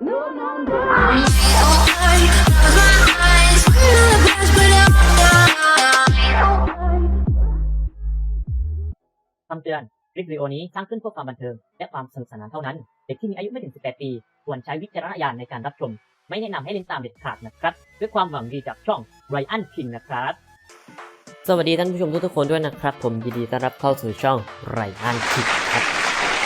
No, no, no. คำเตือนคลิปวิดีโอนี้สร้างขึ้นเพื่อความบันเทิง และความสนุกสนานเท่านั้น เด็กที่มีอายุไม่ถึง 18 ปี ควรใช้วิจารณญาณในการรับชม ไม่แนะนำให้เล่นตามเด็ดขาดนะครับ ด้วยความหวังดีจากช่องไรอันคิงนะครับ สวัสดีท่านผู้ชมทุกๆคนด้วยนะครับ ผมยินดีต้อนรับเข้าสู่ช่องไรอันคิงครับ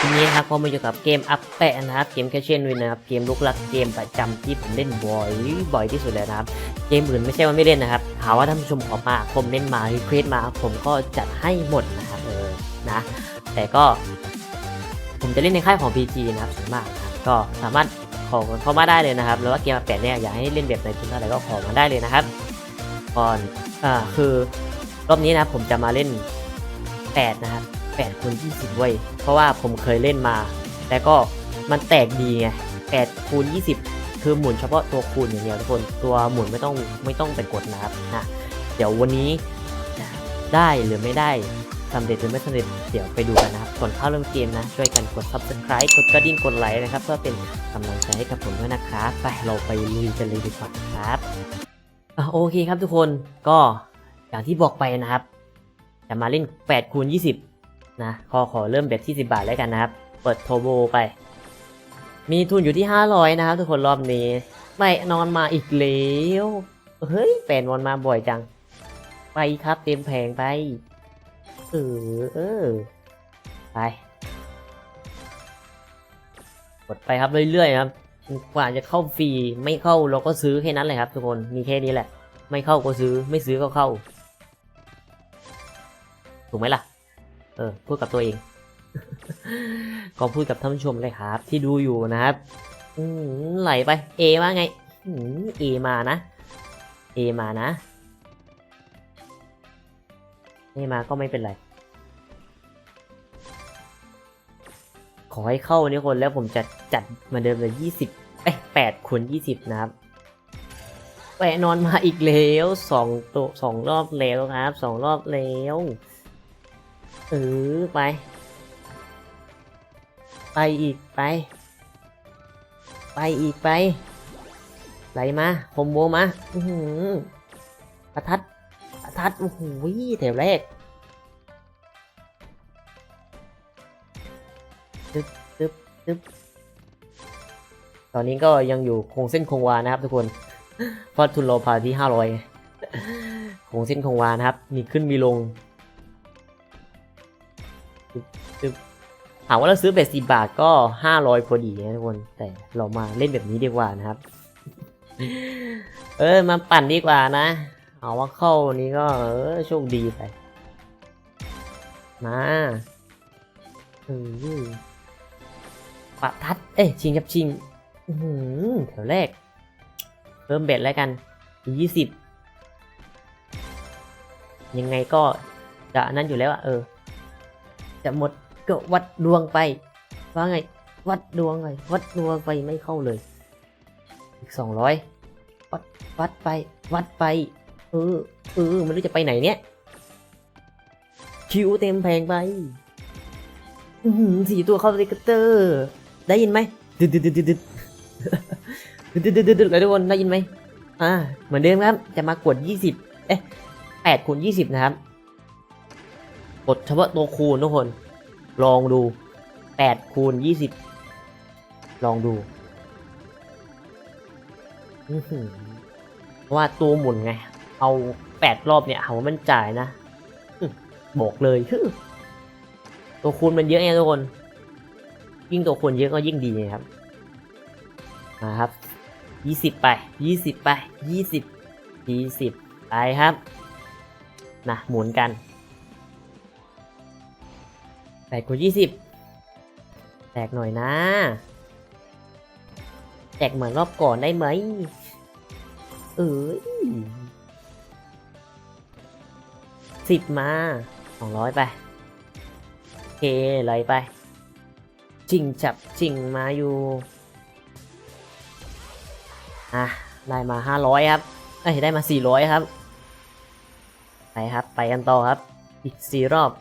ทีนี้ครับก็มาอยู่กับเกมอัปแปะนะครับเกมแคชเชนวินนะครับเกมลุกลักเกมประจำที่ผมเล่นบ่อยบ่อยที่สุดเลยนะครับเกมอื่นไม่ใช่ว่าไม่เล่นนะครับหาว่าท่านผู้ชมขอมาคมเมนมารีเควสมาผมก็จัดให้หมดนะครับเออนะแต่ก็ ผมจะเล่นในค่ายของ PG นะครับส่วนมากนะก็สามารถขอเข้ามาได้เลยนะครับแล้วว่าเกมอัพแปดเนี่ยอยากให้เล่นแบบไหนทุนเท่าไหร่ก็ขอมาได้เลยนะครับก่อนอ่าคือรอบนี้นะผมจะมาเล่น 8 นะครับ 8คูณ20 เว้ย เพราะว่าผมเคยเล่นมา แต่ก็มันแตกดีไง8คูณ20 คือหมุนเฉพาะตัวคูณอย่างเดียวทุกคน ตัวหมุนไม่ต้องไม่ต้องไปกดนะครับนะเดี๋ยววันนี้ได้หรือไม่ได้สำเร็จหรือไม่สำเร็จเดี๋ยวไปดูกันนะครับก่อนเข้าเริ่มเกมนะ ช่วยกันกด subscribe กดกระดิ่งกดไลค์นะครับเพื่อเป็นกำลังใจให้กับผมด้วยนะครับไปเราไปลุยกันเลยดีกว่าครับโอเคครับทุกคนก็อย่างที่บอกไปนะครับ จะมาเล่น8คูณ20 นะขอขอเริ่มแบบที่10 บาทแล้วกันนะครับ เปิดโทโบไป มีทุนอยู่ที่ 500 นะครับทุกคนรอบนี้ไม่นอนมาอีกแล้วเฮ้ยแฟนวนมาบ่อยจัง ไปครับเต็มแผงไป เออเออไปกดไปครับเรื่อยๆครับกว่าจะเข้าฟรีไม่เข้าเราก็ซื้อแค่นั้นเลยครับ ทุกคนมีแค่นี้แหละ ไม่เข้าก็ซื้อไม่ซื้อก็เข้า ถูกไหมล่ะ เออพูดกับตัวเอง ก็พูดกับท่านผู้ชมเลยครับ ที่ดูอยู่นะครับอืมไหลไปเอว่าไงอืมเอมานะเอมานะไม่มาก็ไม่เป็นไร ขอให้เข้านี่คนแล้วผมจะจัดเหมาเดิมเลยยี่สิบเอ้ยแปดคูณยี่สิบนะครับแปะนอนมาอีกแล้วสองตัวสองรอบแล้วครับสองรอบแล้ว เออไป ไปอีกไป ไปอีกไป ไหลมาคอมโบมาอือหือประทัดประทัดโอ้โหแถวแรกตึ๊บตึ๊บตึ๊บตอนนี้ก็ยังอยู่คงเส้นคงวานะครับทุกคนเพราะทุนเราพาที่ห้าร้อยคงเส้นคงวานะครับ มีขึ้นมีลง ตึ๊บตึ๊บถามว่าเราซื้อเบ็ดสิบาทก็ห้าร้อยพอดีนะทุกคน แต่เรามาเล่นแบบนี้ดีกว่านะครับ เออมาปั่นดีกว่านะ เอาว่าเข้านี้ก็เออโชคดีไป มาเออปะทัด เอ้ยชิงกับชิงอืแถวแรกเพิ่มเบ็ดแล้วกันยี่สิบยังไงก็จะนั่นอยู่แล้วอะเออ จะหมดก็วัดดวงไป ว่าไง วัดดวงไงวัดดวงไปไม่เข้าเลย อีกสองร้อยวัดวัดไป วัดไปเออเออไม่รู้จะไปไหนเนี่ยคิวเต็มแพงไปสี่ตัวเข้าสติกเตอร์ ได้ยินไหมดึดดึดดึดดึดดึดดึดดึดดึดดึดเลยทุกคนได้ยินไหมอ่าเหมือนเดิมครับ จะมากดยี่สิบเอ๊ะแปดคูณยี่สิบนะครับ กดเฉพาะตัวคูณทุกคน ลองดูแปดคูณยี่สิบลองดูว่าตัวหมุนไง เอาแปดรอบเนี่ยหาว่ามันจ่ายนะบอกเลยฮึตัวคูณมันเยอะไงทุกคน ยิ่งตัวคูณเยอะก็ยิ่งดีไงครับมาครับยี่สิบไปยี่สิบไปยี่สิบยี่สิบไปครับนะหมุนกัน ดคูณยี่สิบแตกหน่อยนะแจกเหมือนรอบก่อนได้ไหม เอ้ยสิบมาสองร้อยไป โอเคไหลไปจิงจับจิงมาอยู่ อะ ได้มาห้าร้อยครับ เอ้ย ได้มาสี่ร้อยครับ ไปครับ ไปกันต่อครับ อีกสี่รอบ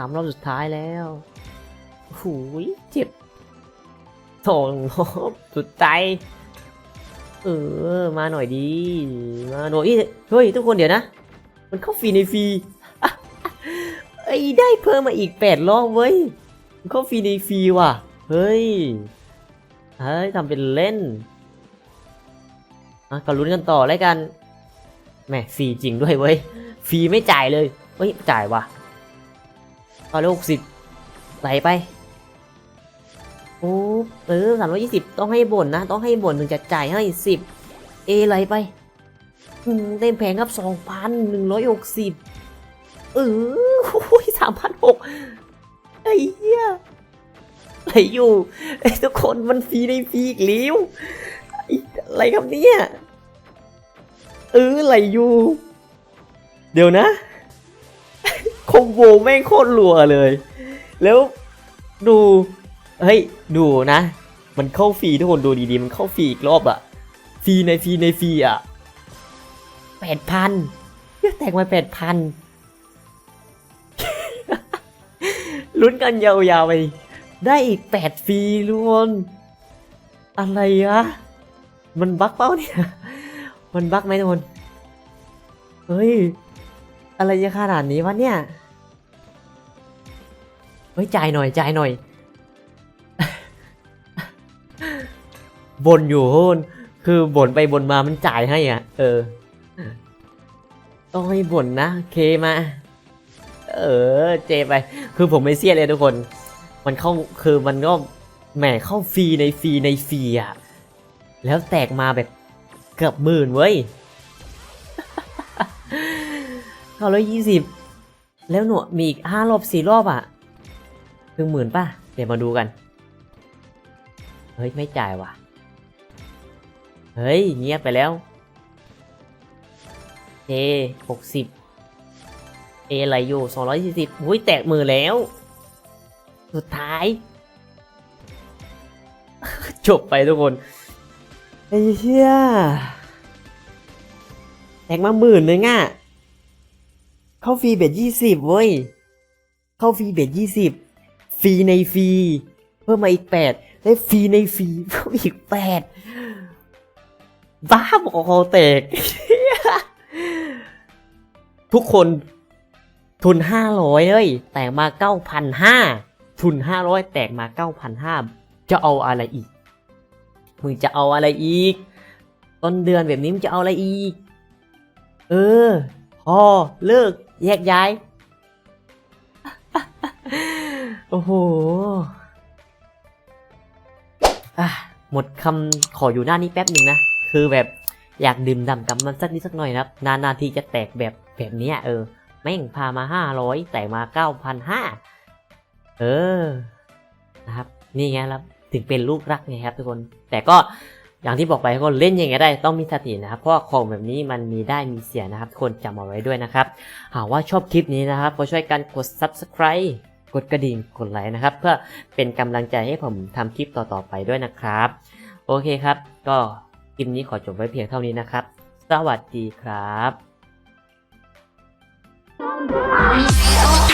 สามรอบสุดท้ายแล้วหูยเจ็บโถสุดใจ เออ มาหน่อยดี มาหน่อยเฮ้ย ทุกคนเดี๋ยวนะ มันเข้าฟรีในฟรีไอ้ได้เพิ่มมาอีกแปดรอบเว้ยมันเข้าฟรีในฟรีว่ะ เฮ้ย เฮ้ยทำเป็นเล่นอะก็ลุ้นกันต่อแล้วกันแหมฟรีจริงด้วยเว้ยฟรีไม่จ่ายเลยเฮ้ย จ่ายว่ะ เอาเลยหกสิบไหลไปโอ้เออสามร้อยี่สิบต้องให้บ่นนะ ต้องให้บ่นถึงจะจ่ายให้สิบเอไหลไปเต็มแผงครับสองพันหนึ่งร้อยหกสิบเออโอ้ยสามพันหกไอ้เหี้ยไหลอยู่ไอ้ทุกคนมันฟรีในฟรีอีกแล้วไอ้อะไรครับเนี่ยเออไหลอยู่ เดี๋ยวนะ คอมโบแม่งโคตรรัวเลย แล้วดู เฮ้ย ดูนะ มันเข้าฟรีทุกคนดูดีๆ มันเข้าฟรีอีกรอบอะฟรีในฟรีในฟรีอะแปดพันเรียแตกมาแปดพันลุ้นกันยาวๆไป ได้อีกแปดฟรีทุกคนอะไรอะมันบั๊กเปล่าเนี่ย มันบั๊กไหมทุกคน เฮ้ย อะไรจะขนาดนี้วะเนี่ย เฮ้ยจ่ายหน่อยจ่ายหน่อยบนอยู่โนคือบ่นไปบ่นมามันจ่ายให้อะ เออ ต้องให้บ่นนะเคมา เออ เจไป คือผมไม่เสียเลยทุกคน มันเข้าคือมันก็แหมเข้าฟรีในฟรีในฟรีอะ แล้วแตกมาแบบเกือบหมื่นเว้ย เข้าร้อยยี่สิบแล้วหนูมีอีกห้ารอบสี่รอบอะถึงหมื่นป่ะ เดี๋ยวมาดูกัน เฮ้ย ไม่จ่ายว่ะ เฮ้ย เงียบไปแล้วเอหกสิบเอไหลอยู่สองร้อยสี่สิบหุ้ยแตกมือแล้ว สุดท้าย จบไปทุกคน ไอ้เหี้ยแตกมาหมื่นเลยง่ะ เข้าฟรีเบ็ดยี่สิบเว้ย เข้าฟรีเบ็ดยี่สิบฟรีในฟรีเพิ่มมาอีกแปดได้ฟรีในฟรีเพิ่มอีกแปดบ้าบอกคอแตก ทุกคนทุนห้าร้อยเลยแตกมาเก้าพันห้าทุนห้าร้อยแตกมาเก้าพันห้าจะเอาอะไรอีก มึงจะเอาอะไรอีก ต้นเดือนแบบนี้มึงจะเอาอะไรอีก เออ พอเลิก แยกย้าย โอ้โหหมดคำขออยู่หน้านี้แป๊บหนึ่งนะ คือแบบอยากดื่มด่ำกับมันสักนิดสักหน่อยนะครับ นานๆทีจะแตกแบบแบบนี้เออ แม่งพามาห้าร้อยแตกมาเก้าพันห้าเออ นะครับ นี่ไงครับ ถึงเป็นลูกรักไงครับทุกคน แต่ก็ อย่างที่บอกไปกคนเล่นยังไงได้ต้องมีสตินะครับเพราะของแบบนี้มันมีได้มีเสียนะครับคนจำเอาไว้ด้วยนะครับหากว่าชอบคลิปนี้นะครับก็ช่วยกันกด subscribe กดกระดิ่งกดไลค์นะครับ เพื่อเป็นกำลังใจให้ผมทำคลิปต่อๆไปด้วยนะครับ โอเคครับ ก็คลิปนี้ขอจบไว้เพียงเท่านี้นะครับ สวัสดีครับ Oh,